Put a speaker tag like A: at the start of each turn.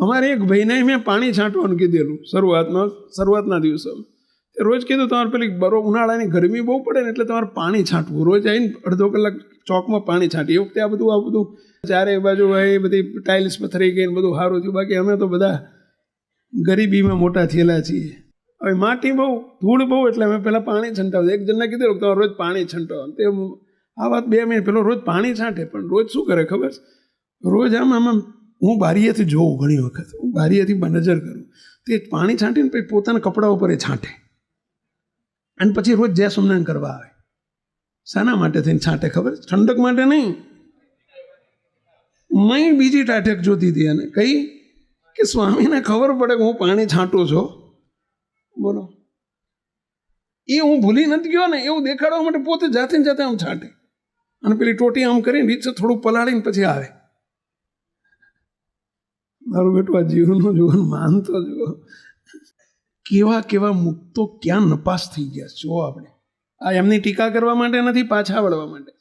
A: અમારે એક ભાઈને મેં પાણી છાંટવાનું કીધેલું શરૂઆતમાં, શરૂઆતના દિવસો રોજ કીધું, તમારે પેલી બરો ઉનાળાની ગરમી બહુ પડે ને એટલે તમારે પાણી છાંટવું. રોજ આવીને અડધો કલાક ચોકમાં પાણી છાંટીએ એ વખતે આ બધું આ બધું ચારે બાજુ એ બધી ટાઇલ્સ પથરી ગઈ ને બધું સારું થયું. બાકી અમે તો બધા ગરીબીમાં મોટા થયેલા છીએ. હવે માટી બહુ, ધૂળ બહુ એટલે અમે પહેલાં પાણી છંટાવતા એક જણને કીધેલું કે, તમારે રોજ પાણી છંટાવો તે આ વાત બે મિનિટ પેલો રોજ પાણી છાંટે. પણ રોજ શું કરે ખબર? છે? રોજ આમ આમ હું બારીએથી જોઉં ઘણી વખત. હું બારીએથી નજર કરું. તે પાણી છાંટીને પછી પોતાના કપડા ઉપર એ છાંટે. અને પછી રોજ જય સોમનારાયણ કરવા આવે. શાના માટે થઈને છાંટે ખબર? ઠંડક માટે નહીં. મેં બીજી ટાટક જોતી હતી અને કહી કે સ્વામીને ખબર પડે કે હું પાણી છાંટું છું. બોલો. એ હું ભૂલી નથી ગયો ને, એવું દેખાડવા માટે પોતે જાતે જાતે આમ છાંટે. અને પેલી ટોટી આમ કરીને નીચે થોડું પલાળીને પછી આવે. મારું બેટું આ જીવનું માન માનતો જુઓ કેવા કેવા મુક્તો ક્યાં નપાસ થઈ ગયા છો આપણે આ એમની ટીકા કરવા માટે નથી, પાછા વળવા માટે.